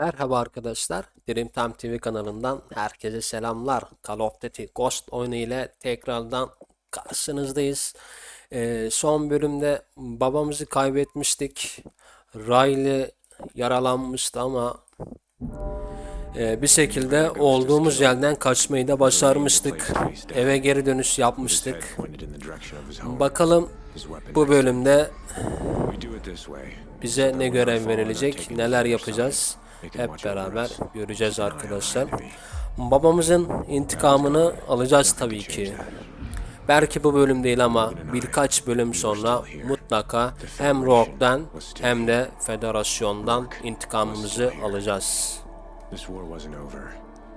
Merhaba arkadaşlar. Dream Time TV kanalından herkese selamlar. Call of Duty Ghost oyunu ile tekrardan karşınızdayız. Ee, son bölümde babamızı kaybetmiştik. Riley yaralanmıştı ama e, bir şekilde olduğumuz yerden kaçmayı da başarmıştık. Eve geri dönüş yapmıştık. Bakalım bu bölümde bize ne görev verilecek, neler yapacağız hep beraber göreceğiz arkadaşlar. Babamızın intikamını alacağız tabii ki. Belki bu bölüm değil ama birkaç bölüm sonra mutlaka hem Rogue'dan hem de Federasyon'dan intikamımızı alacağız. This war wasn't over.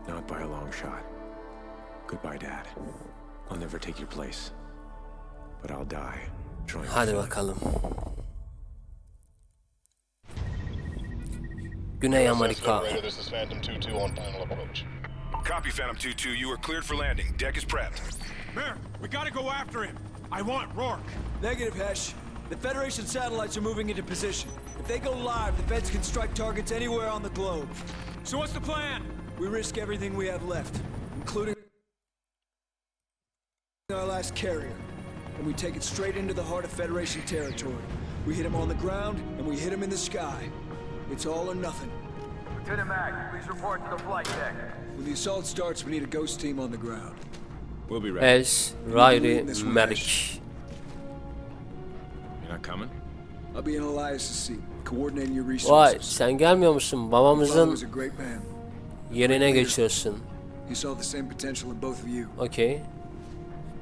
Not by a long shot. Goodbye, Dad. I'll never take your place. But I'll die Hadi bakalım. Güney Amerika. This is Phantom 2-2 on final approach. Copy, Phantom 2-2. You are cleared for landing. Deck is prepped. Mayor, we gotta go after him. I want Rourke. Negative, Hesh. The Federation satellites are moving into position. If they go live, the Feds can strike targets anywhere on the globe. So what's the plan? We risk everything we have left, including our last carrier. And we take it straight into the heart of Federation territory. We hit him on the ground, and we hit him in the sky. It's all or nothing. Lieutenant Mack, please report to the flight deck. When the assault starts, we need a ghost team on the ground. We'll be ready. Ez Riley Merrick. You're not coming? I'll be in Elias' seat, coordinating your Vay resources. sen gelmiyor musun? Babamızın was a great man. yerine geçiyorsun. He saw the same potential in both of you. Okey.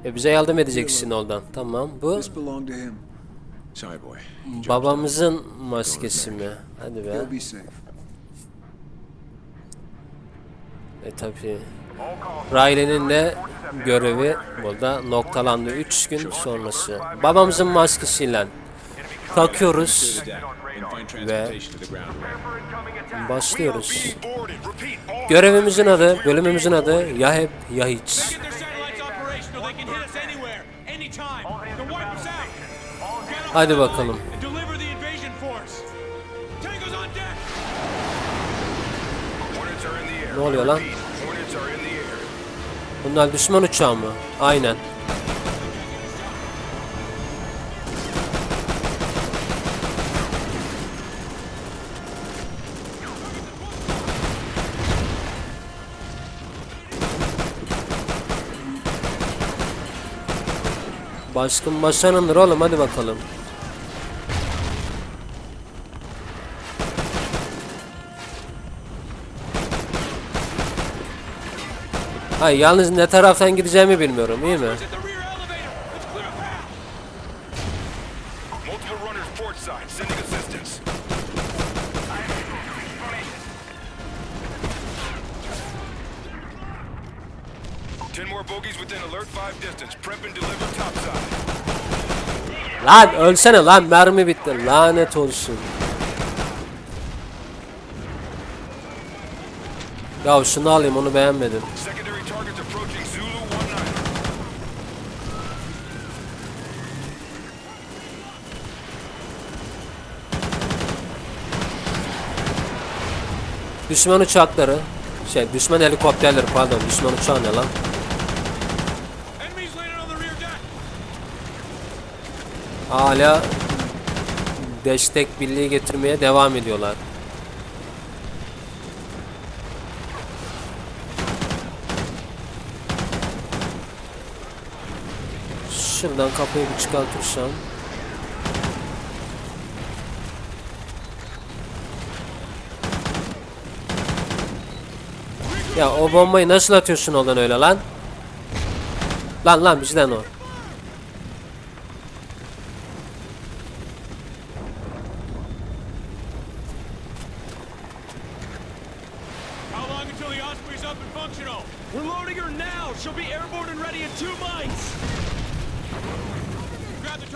E bize yardım edeceksin oradan. Tamam. Bu babamızın maskesi mi? Hadi be. E tabi. Riley'nin de görevi burada noktalandı 3 gün sonrası. Babamızın maskesiyle takıyoruz ve başlıyoruz. Görevimizin adı, bölümümüzün adı ya hep ya hiç. The air. Ne oluyor lan? Bunlar düşman uçağı mı? Aynen. Baskın başlanındır oğlum hadi bakalım. Hayır yalnız ne taraftan gideceğimi bilmiyorum iyi mi? At the rear elevator. Let's clear a path. Multiple runners port side. Sending assistance. Ten more bogies within alert 5 distance. Prep and deliver topside. Lan ölsene lan mermi bitti lanet olsun. Ya şunu alayım onu beğenmedim. Targets approaching Zulu 19. Düşman uçakları şey düşman helikopterleri pardon düşman uçağı ne lan? Hala destek birliği getirmeye devam ediyorlar. Şuradan kapıyı bir çıkartırsam. Ya o bombayı nasıl atıyorsun oradan öyle lan? Lan lan bizden o.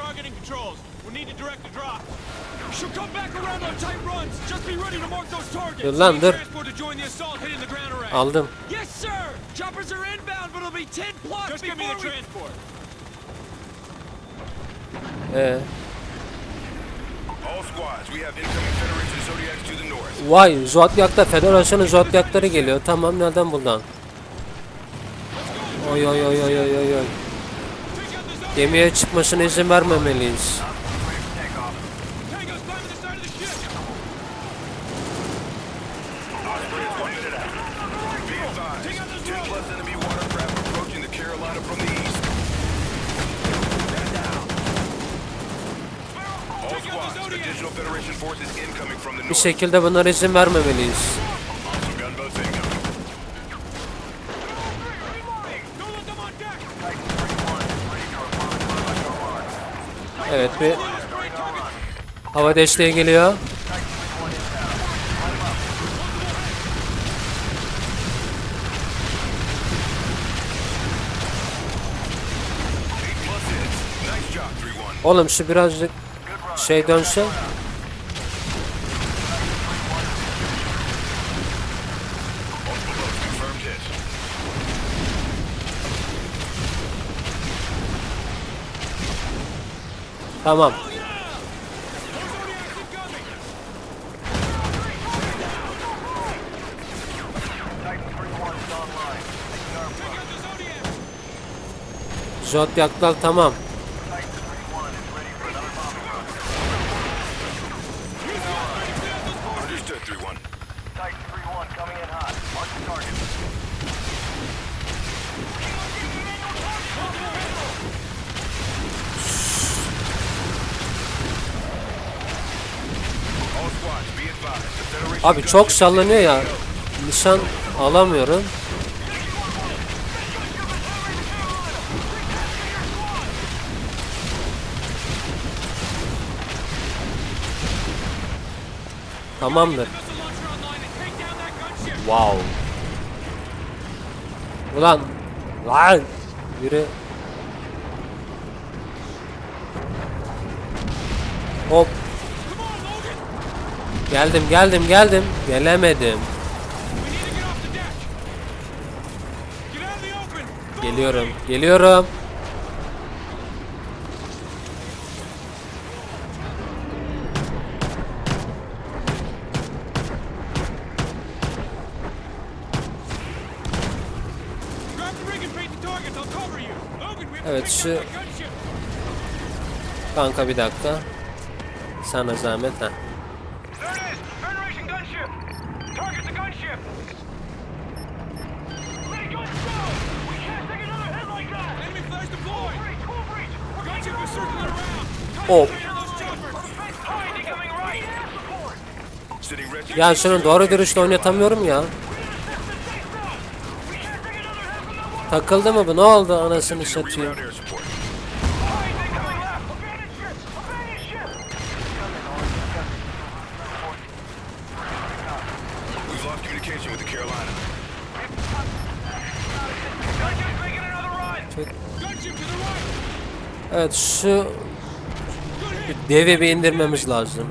targeting controls. We'll need to direct the drop. She'll come back around on tight runs. Just be ready to mark those targets. Lan dur. Aldım. Yes sir. Choppers are inbound but it'll be 10 plus Just give the transport. Ee. All squads, we have incoming Federation Zodiacs to the north. Vay, Zodiac'ta Federasyon'un Zodiac'ları geliyor. Tamam, nereden buldun? Oy oy oy oy oy oy. Gemiye çıkmasına izin vermemeliyiz. Bir şekilde bunlara izin vermemeliyiz. Evet bir hava desteği geliyor. Oğlum şu birazcık şey dönse Tamam. Zodiac'lar tamam. Abi çok sallanıyor ya. Nişan alamıyorum. Tamamdır. Wow. Ulan. Lan. Yürü. Hop. Geldim geldim geldim. Gelemedim. Geliyorum geliyorum. Evet şu Kanka bir dakika. Sana zahmet ha. Hop. Ya şunu doğru dürüst oynatamıyorum ya. Takıldı mı bu? Ne oldu anasını satıyor? Çek. Evet şu devi bir indirmemiz lazım.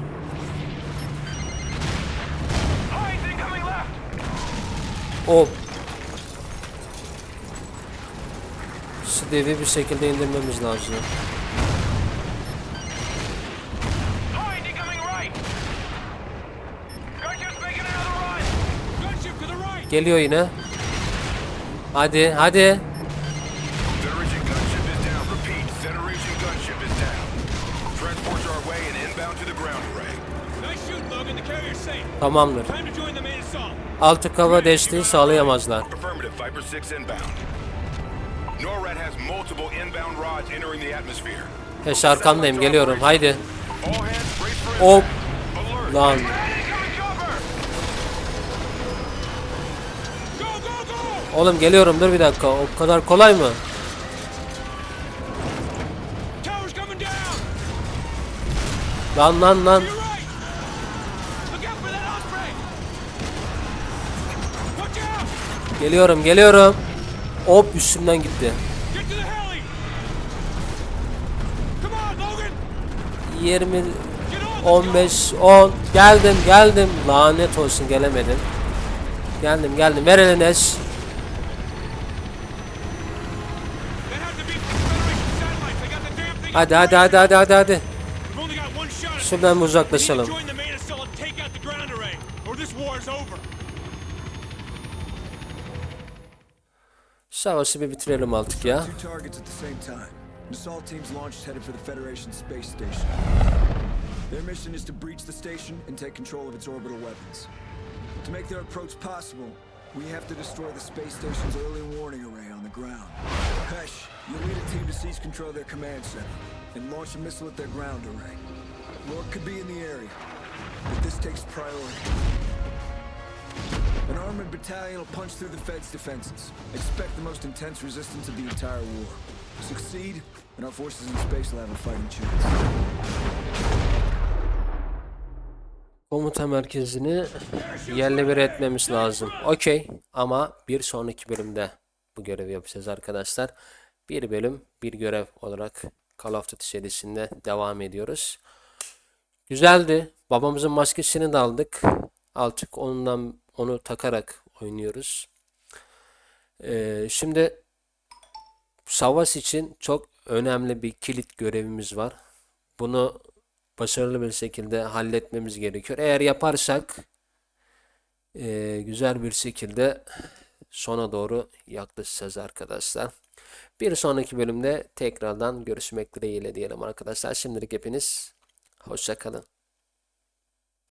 O şu devi bir şekilde indirmemiz lazım. Geliyor yine. Hadi hadi. Tamamdır. Altı kava desteği sağlayamazlar. Peş arkamdayım geliyorum haydi. Hop. Lan. Oğlum geliyorum dur bir dakika. O kadar kolay mı? Lan lan lan. Geliyorum geliyorum. Hop üstümden gitti. Yirmi 15 10 geldim geldim. Lanet olsun gelemedim. Geldim geldim. Ver eline hadi hadi hadi hadi hadi. Hadi şuradan uzaklaşalım. Savaşı bir bitirelim artık ya. Two targets at the same time. Assault team's launched headed for the Federation space station. Their mission is to breach the station and take control of its orbital weapons. To make their approach possible, we have to destroy the space station's early warning array on the ground. Hesh, you'll lead a team to seize control of their command center and launch a missile at their ground array. Lord could be in the area, but this takes priority. An armored battalion will punch through the Fed's defenses. Expect the most intense resistance of the entire war. Succeed, and our forces in space will have a fighting chance. Komuta merkezini yerle bir etmemiz lazım. Okey ama bir sonraki bölümde bu görevi yapacağız arkadaşlar. Bir bölüm bir görev olarak Call of Duty serisinde devam ediyoruz. Güzeldi. Babamızın maskesini de aldık. Artık ondan onu takarak oynuyoruz. Ee, şimdi savaş için çok önemli bir kilit görevimiz var. Bunu başarılı bir şekilde halletmemiz gerekiyor. Eğer yaparsak eee, güzel bir şekilde sona doğru yaklaşacağız arkadaşlar. Bir sonraki bölümde tekrardan görüşmek dileğiyle diyelim arkadaşlar. Şimdilik hepiniz hoşça kalın.